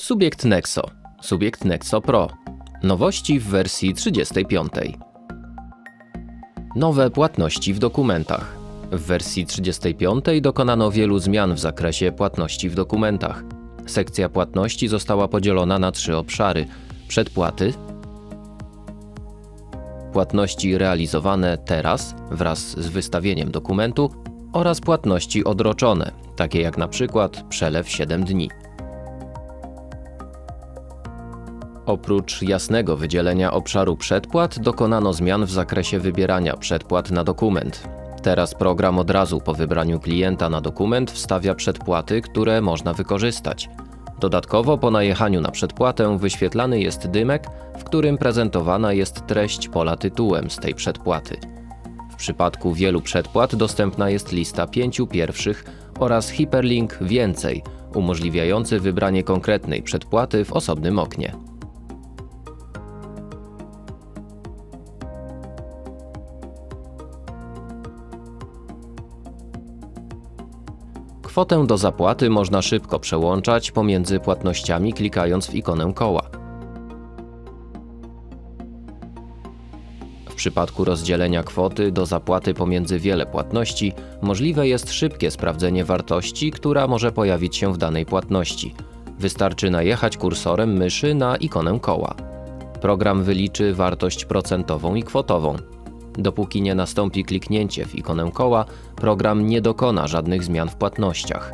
Subiekt Nexo. Subiekt Nexo Pro. Nowości w wersji 35. Nowe płatności w dokumentach. W wersji 35 dokonano wielu zmian w zakresie płatności w dokumentach. Sekcja płatności została podzielona na trzy obszary: przedpłaty, płatności realizowane teraz wraz z wystawieniem dokumentu oraz płatności odroczone, takie jak na przykład przelew 7 dni. Oprócz jasnego wydzielenia obszaru przedpłat, dokonano zmian w zakresie wybierania przedpłat na dokument. Teraz program od razu po wybraniu klienta na dokument wstawia przedpłaty, które można wykorzystać. Dodatkowo po najechaniu na przedpłatę wyświetlany jest dymek, w którym prezentowana jest treść pola tytułem z tej przedpłaty. W przypadku wielu przedpłat dostępna jest lista pięciu pierwszych oraz hiperlink więcej, umożliwiający wybranie konkretnej przedpłaty w osobnym oknie. Kwotę do zapłaty można szybko przełączać pomiędzy płatnościami klikając w ikonę koła. W przypadku rozdzielenia kwoty do zapłaty pomiędzy wiele płatności możliwe jest szybkie sprawdzenie wartości, która może pojawić się w danej płatności. Wystarczy najechać kursorem myszy na ikonę koła. Program wyliczy wartość procentową i kwotową. Dopóki nie nastąpi kliknięcie w ikonę koła, program nie dokona żadnych zmian w płatnościach.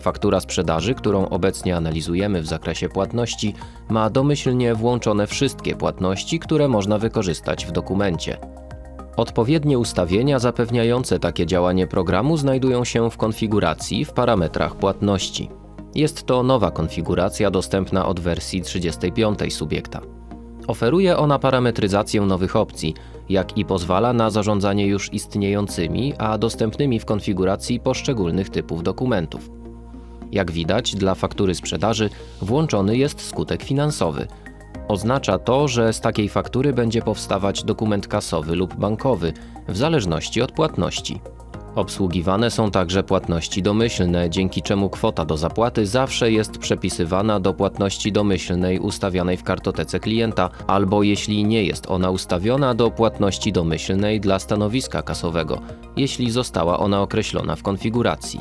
Faktura sprzedaży, którą obecnie analizujemy w zakresie płatności, ma domyślnie włączone wszystkie płatności, które można wykorzystać w dokumencie. Odpowiednie ustawienia zapewniające takie działanie programu znajdują się w konfiguracji w parametrach płatności. Jest to nowa konfiguracja dostępna od wersji 35 subiekta. Oferuje ona parametryzację nowych opcji, jak i pozwala na zarządzanie już istniejącymi, a dostępnymi w konfiguracji poszczególnych typów dokumentów. Jak widać, dla faktury sprzedaży włączony jest skutek finansowy. Oznacza to, że z takiej faktury będzie powstawać dokument kasowy lub bankowy, w zależności od płatności. Obsługiwane są także płatności domyślne, dzięki czemu kwota do zapłaty zawsze jest przepisywana do płatności domyślnej ustawionej w kartotece klienta, albo jeśli nie jest ona ustawiona, do płatności domyślnej dla stanowiska kasowego, jeśli została ona określona w konfiguracji.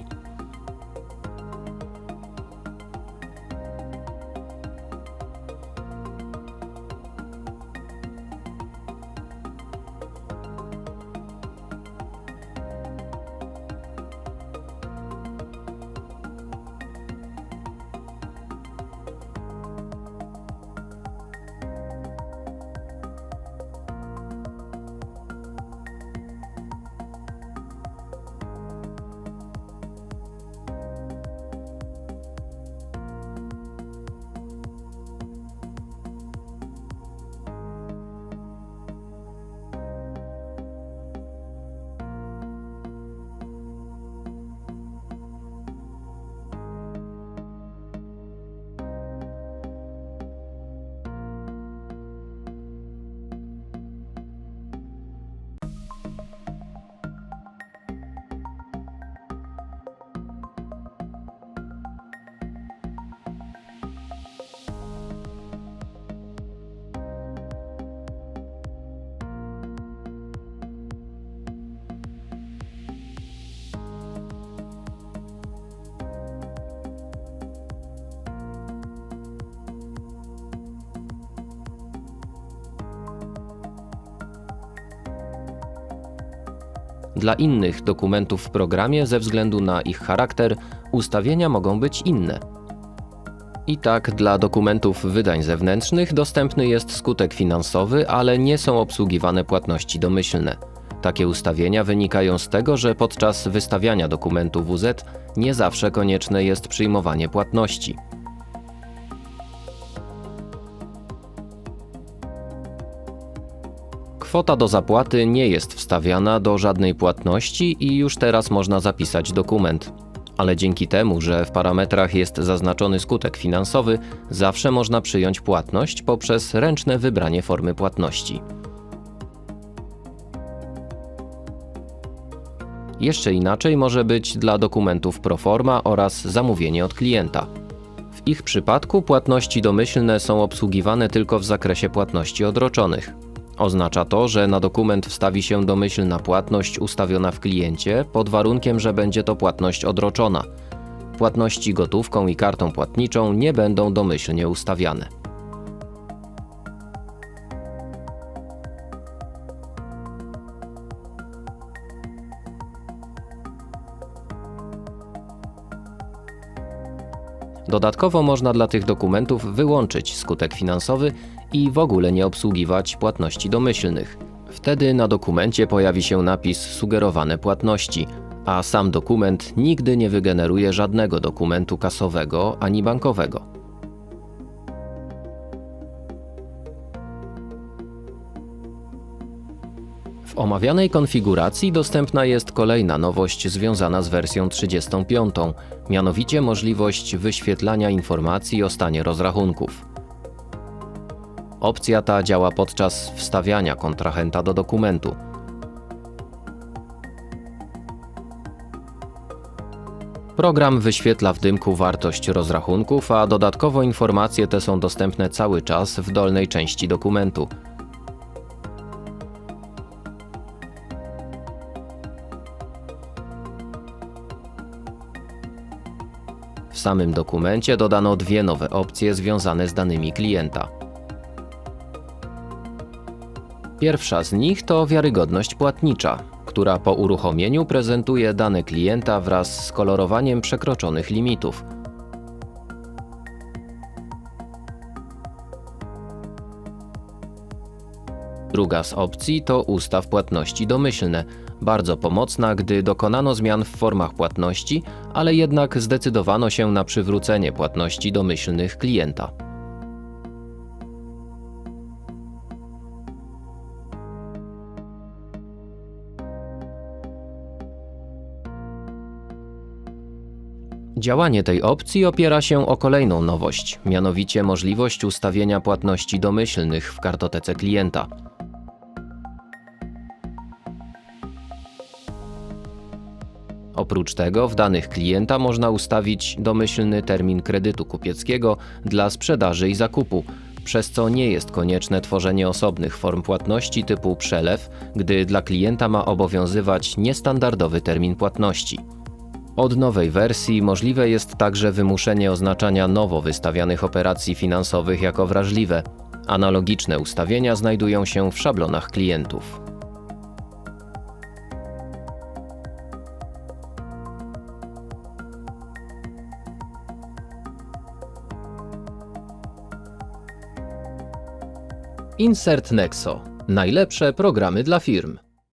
Dla innych dokumentów w programie, ze względu na ich charakter, ustawienia mogą być inne. I tak dla dokumentów wydań zewnętrznych dostępny jest skutek finansowy, ale nie są obsługiwane płatności domyślne. Takie ustawienia wynikają z tego, że podczas wystawiania dokumentu WZ nie zawsze konieczne jest przyjmowanie płatności. Kwota do zapłaty nie jest wstawiana do żadnej płatności i już teraz można zapisać dokument. Ale dzięki temu, że w parametrach jest zaznaczony skutek finansowy, zawsze można przyjąć płatność poprzez ręczne wybranie formy płatności. Jeszcze inaczej może być dla dokumentów proforma oraz zamówienie od klienta. W ich przypadku płatności domyślne są obsługiwane tylko w zakresie płatności odroczonych. Oznacza to, że na dokument wstawi się domyślna płatność ustawiona w kliencie pod warunkiem, że będzie to płatność odroczona. Płatności gotówką i kartą płatniczą nie będą domyślnie ustawiane. Dodatkowo można dla tych dokumentów wyłączyć skutek finansowy i w ogóle nie obsługiwać płatności domyślnych. Wtedy na dokumencie pojawi się napis sugerowane płatności, a sam dokument nigdy nie wygeneruje żadnego dokumentu kasowego ani bankowego. W omawianej konfiguracji dostępna jest kolejna nowość związana z wersją 35, mianowicie możliwość wyświetlania informacji o stanie rozrachunków. Opcja ta działa podczas wstawiania kontrahenta do dokumentu. Program wyświetla w dymku wartość rozrachunków, a dodatkowo informacje te są dostępne cały czas w dolnej części dokumentu. W samym dokumencie dodano dwie nowe opcje związane z danymi klienta. Pierwsza z nich to wiarygodność płatnicza, która po uruchomieniu prezentuje dane klienta wraz z kolorowaniem przekroczonych limitów. Druga z opcji to ustaw płatności domyślne, bardzo pomocna, gdy dokonano zmian w formach płatności, ale jednak zdecydowano się na przywrócenie płatności domyślnych klienta. Działanie tej opcji opiera się o kolejną nowość, mianowicie możliwość ustawienia płatności domyślnych w kartotece klienta. Oprócz tego w danych klienta można ustawić domyślny termin kredytu kupieckiego dla sprzedaży i zakupu, przez co nie jest konieczne tworzenie osobnych form płatności typu przelew, gdy dla klienta ma obowiązywać niestandardowy termin płatności. Od nowej wersji możliwe jest także wymuszenie oznaczania nowo wystawianych operacji finansowych jako wrażliwe. Analogiczne ustawienia znajdują się w szablonach klientów. Insert Nexo. Najlepsze programy dla firm.